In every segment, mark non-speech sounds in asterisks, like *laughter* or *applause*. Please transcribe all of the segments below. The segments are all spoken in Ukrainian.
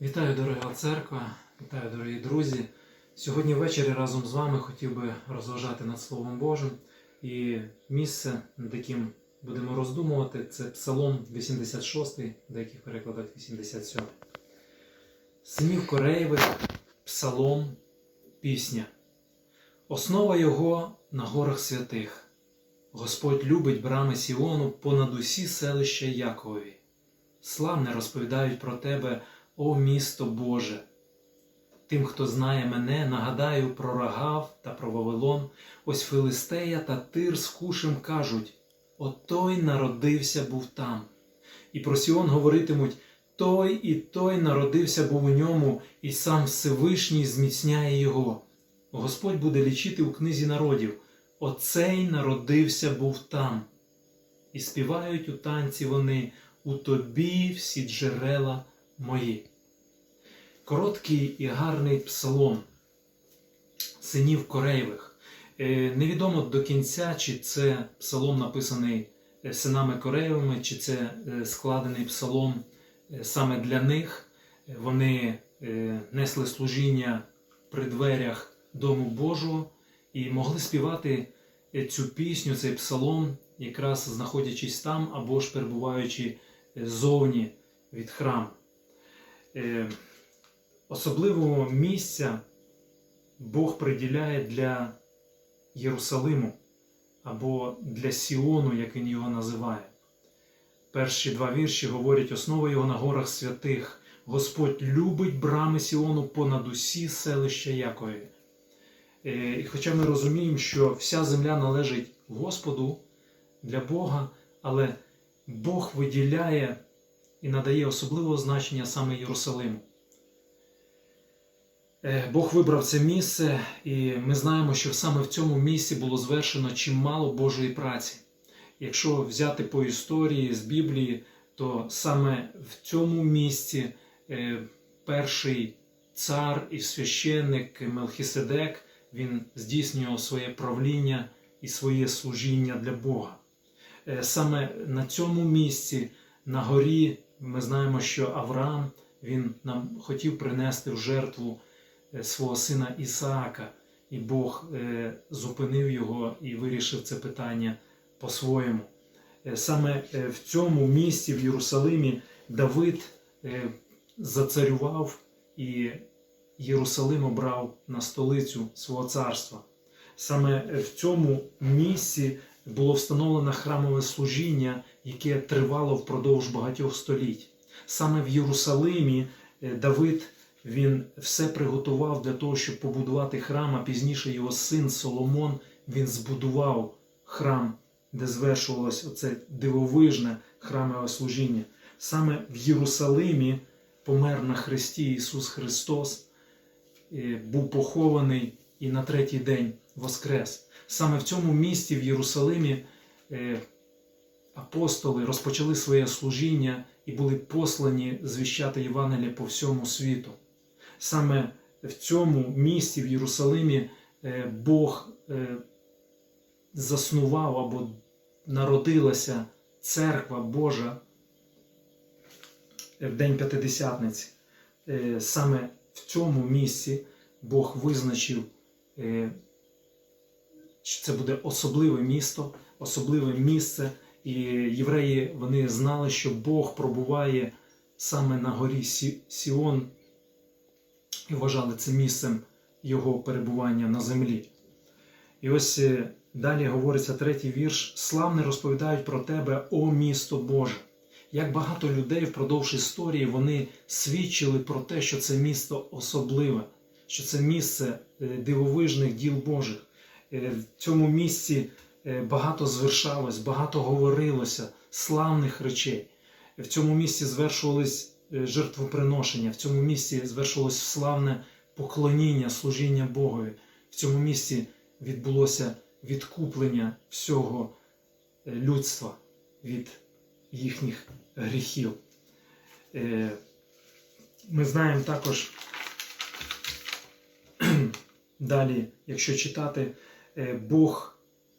Дорога церква, вітаю, дорогі друзі. Сьогодні ввечері разом з вами хотів би розважати над Словом Божим. І місце, над яким будемо роздумувати, це Псалом 86, в деяких перекладах 87. Синів Кореєвих, Псалом, пісня. Основа його на горах святих. Господь любить брами Сіону понад усі селища Яковові. Славне розповідають про тебе, о місто Боже. Тим, хто знає мене, нагадаю про Рагав та про Вавилон, ось Филистея та Тир з Хушем кажуть: Отой народився був там. І про Сіон говоритимуть: той і той народився був у ньому, і сам Всевишній зміцняє його. Господь буде лічити у книзі народів: Оцей народився був там. І співають у танці вони у тобі всі джерела мої. Короткий і гарний псалом синів Кореєвих. Е, Невідомо до кінця, чи це псалом написаний е, синами Кореєвими, чи це е, складений псалом саме для них. Вони несли служіння при дверях Дому Божого і могли співати цю пісню, цей псалом, якраз знаходячись там або ж перебуваючи зовні від храму. Е, Особливого місця Бог приділяє для Єрусалиму або для Сіону, як він його називає. Перші два вірші говорять основа його на горах святих. Господь любить брами Сіону понад усі селища Якові. Е, І хоча ми розуміємо, що вся земля належить Господу для Бога, але Бог виділяє і надає особливого значення саме Єрусалиму. Е, Бог вибрав це місце, і ми знаємо, що саме в цьому місці було звершено чимало Божої праці. Якщо взяти по історії з Біблії, то саме в цьому місці е, перший цар і священник Мелхіседек він здійснював своє правління і своє служіння для Бога. Е, Саме на цьому місці, на горі, ми знаємо, що Авраам він нам хотів принести в жертву е, свого сина Ісаака, і Бог е, зупинив його і вирішив це питання по-своєму. Е, Саме в цьому місці, в Єрусалимі, Давид зацарював і Єрусалим обрав на столицю свого царства. Саме в цьому місці було встановлено храмове служіння, яке тривало впродовж багатьох століть. Саме в Єрусалимі е, Давид він все приготував для того, щоб побудувати храм, а пізніше його син Соломон він збудував храм, де звершувалось оце дивовижне храмове служіння. Саме в Єрусалимі помер на хресті Ісус Христос, е, був похований і на третій день воскрес. Саме в цьому місті, в Єрусалимі, е, апостоли розпочали своє служіння і були послані звіщати Євангелія по всьому світу. Саме в цьому місті, в Єрусалимі, е, Бог е, заснував або народилася церква Божа в День П'ятидесятниці. Саме в цьому місці Бог визначив, що це буде особливе місто, особливе місце. І євреї вони знали, що Бог пробуває саме на горі Сі- Сіон і вважали це місцем його перебування на землі. І ось е, далі говориться третій вірш: Славне розповідають про тебе, о місто Боже. Як багато людей впродовж історії вони свідчили про те, що це місто особливе, що це місце е, дивовижних діл Божих. Е, В цьому місці е, багато звершалось, багато говорилося славних речей. В цьому місці звершувались е, жертвоприношення, в цьому місці звершувалось славне поклоніння, служіння Богові. В цьому місці відбулося відкуплення всього людства від їхніх гріхів. Ми знаємо також *clears throat* далі, якщо читати, Бог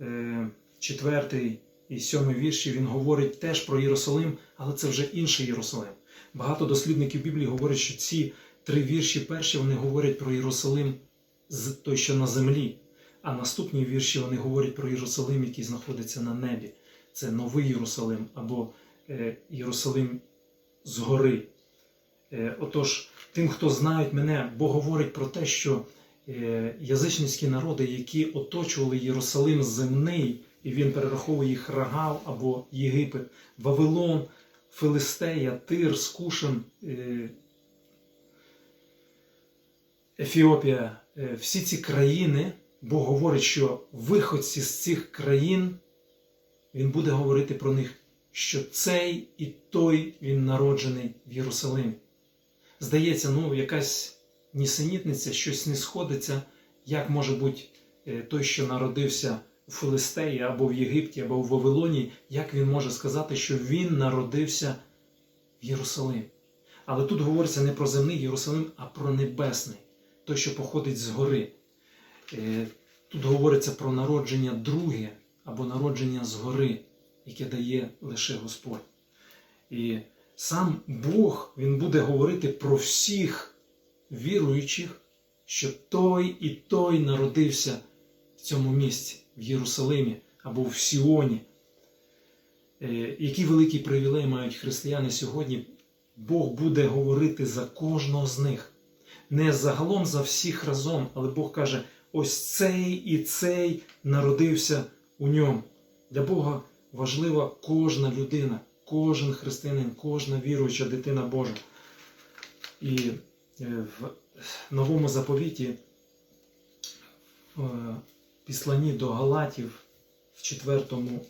е, четвертий і сьомий вірші, він говорить теж про Єрусалим, але це вже інший Єрусалим. Багато дослідників Біблії говорять, що ці три вірші перші вони говорять про Єрусалим той, що на землі, а наступні вірші вони говорять про Єрусалим, який знаходиться на небі. Це новий Єрусалим або е, Єрусалим згори. Е, отож, тим, хто знають мене, Бог говорить про те, що е, язичницькі народи, які оточували Єрусалим земний, і він перераховує їх Рагав або Єгипет, Вавилон, Филистея, Тир, Скушин, е, Ефіопія, е, всі ці країни, Бог говорить, що виходці з цих країн, Він буде говорити про них, що цей і той він народжений в Єрусалимі. Здається, ну якась нісенітниця, щось не сходиться, як може бути е, той, що народився у Филистеї або в Єгипті, або в Вавилоні, як він може сказати, що він народився в Єрусалимі. Але тут говориться не про земний Єрусалим, а про небесний, той, що походить з гори. Е, Тут говориться про народження друге або народження згори, яке дає лише Господь. І сам Бог Він буде говорити про всіх віруючих, що той і той народився в цьому місці, в Єрусалимі або в Сіоні. Е, Який великий привілей мають християни сьогодні? Бог буде говорити за кожного з них. Не загалом за всіх разом, але Бог каже: ось цей і цей народився у ньому. Для Бога важлива кожна людина, кожен християнин, кожна віруюча дитина Божа. І в новому заповіті, в післанні до Галатів, в 4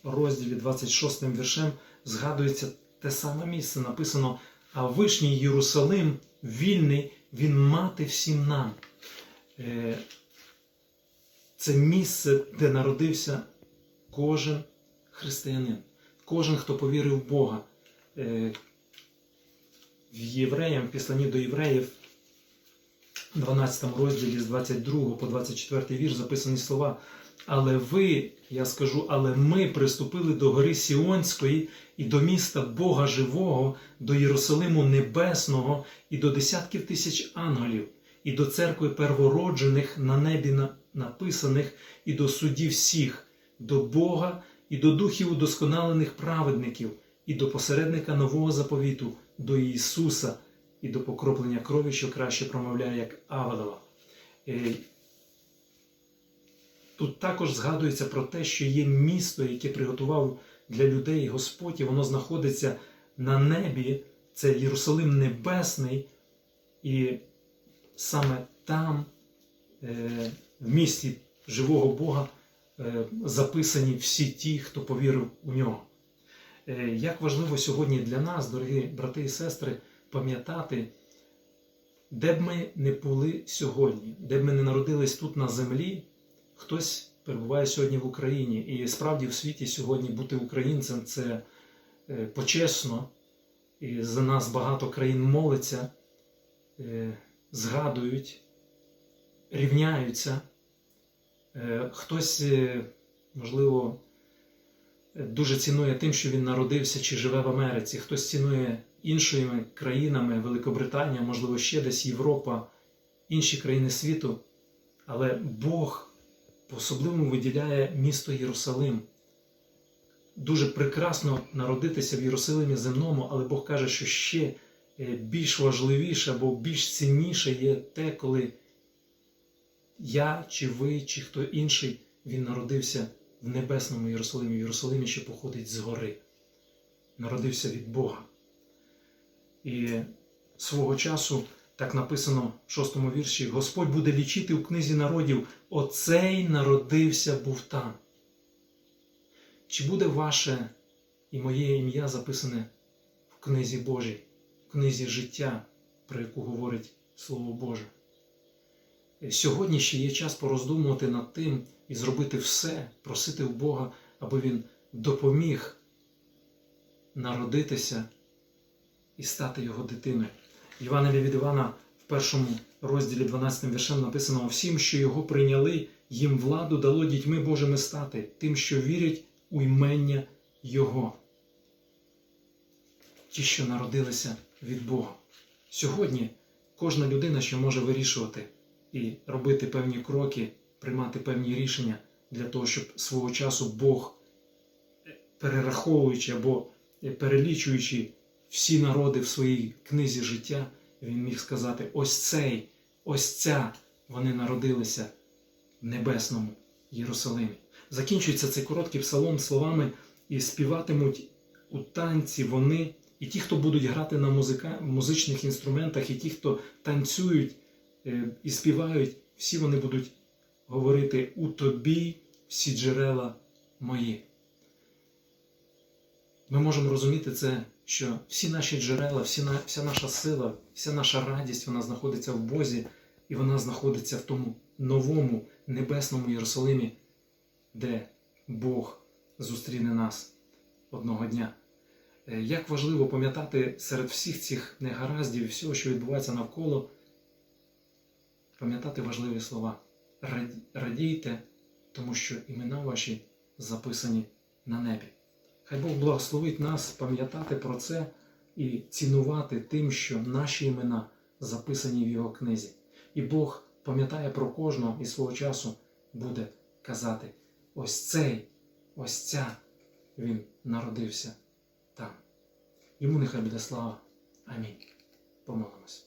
розділі 26 віршем, згадується те саме місце. Написано: А вишній Єрусалим вільний, він мати всім нам. Е, Це місце, де народився кожен християнин, кожен, хто повірив в Бога. Е, В євреям, в післанні до євреїв, 12 розділі з 22 по 24 вірш записані слова. Але ви, я скажу, але ми приступили до гори Сіонської і до міста Бога Живого, до Єрусалиму Небесного і до десятків тисяч ангелів, і до церкви первороджених на небі написаних, і до судів всіх, до Бога, і до духів удосконалених праведників, і до посередника нового заповіту, до Ісуса, і до покроплення крові, що краще промовляє, як Авадова. Е, Тут також згадується про те, що є місто, яке приготував для людей Господь, і воно знаходиться на небі, це Єрусалим Небесний, і саме там, е, в місті живого Бога, е, записані всі ті, хто повірив у нього. Як важливо сьогодні для нас, дорогі брати і сестри, пам'ятати, де б ми не були сьогодні, де б ми не народились тут на землі, хтось перебуває сьогодні в Україні. І справді в світі сьогодні бути українцем це е, почесно. І за нас багато країн молиться, е, згадують, рівняються. Е, Хтось, можливо, дуже цінує тим, що він народився чи живе в Америці, хтось цінує іншими країнами, Великобританія, можливо, ще десь Європа, інші країни світу. Але Бог по-особливому виділяє місто Єрусалим. Дуже прекрасно народитися в Єрусалимі земному, але Бог каже, що ще е, більш важливіше або більш цінніше є те, коли я, чи ви, чи хто інший, він народився в небесному Єрусалимі, в Єрусалимі, що походить з гори, народився від Бога. І свого часу так написано в шостому вірші: Господь буде лічити у книзі народів, оцей народився був там. Чи буде ваше і моє ім'я записане в книзі Божій, в книзі життя, про яку говорить Слово Боже? Сьогодні ще є час пороздумувати над тим і зробити все, просити в Бога, аби Він допоміг народитися і стати його дитиною. Євангелія від Івана в першому розділі 12 віршем написано: всім, що його прийняли, їм владу дало дітьми Божими стати, тим, що вірять у імення Його. Ті, що народилися від Бога. Сьогодні кожна людина ще може вирішувати і робити певні кроки, приймати певні рішення для того, щоб свого часу Бог, перераховуючи або перелічуючи всі народи в своїй книзі життя, він міг сказати: ось цей, ось ця вони народилися в небесному Єрусалимі. Закінчується цей короткий псалом словами і співатимуть у танці вони, і ті, хто будуть грати на музика, музичних інструментах, і ті, хто танцюють е, і співають, всі вони будуть говорити у тобі всі джерела мої. Ми можемо розуміти це, що всі наші джерела, всі на, вся наша сила, вся наша радість, вона знаходиться в Бозі, і вона знаходиться в тому новому небесному Єрусалимі, де Бог зустріне нас одного дня. Е, Як важливо пам'ятати серед всіх цих негараздів і всього, що відбувається навколо, пам'ятати важливі слова. Радійте, тому що імена ваші записані на небі. Хай Бог благословить нас пам'ятати про це і цінувати тим, що наші імена записані в Його книзі. І Бог пам'ятає про кожного і свого часу буде казати: ось цей, ось ця він народився там. Йому нехай буде слава. Амінь. Помолимось.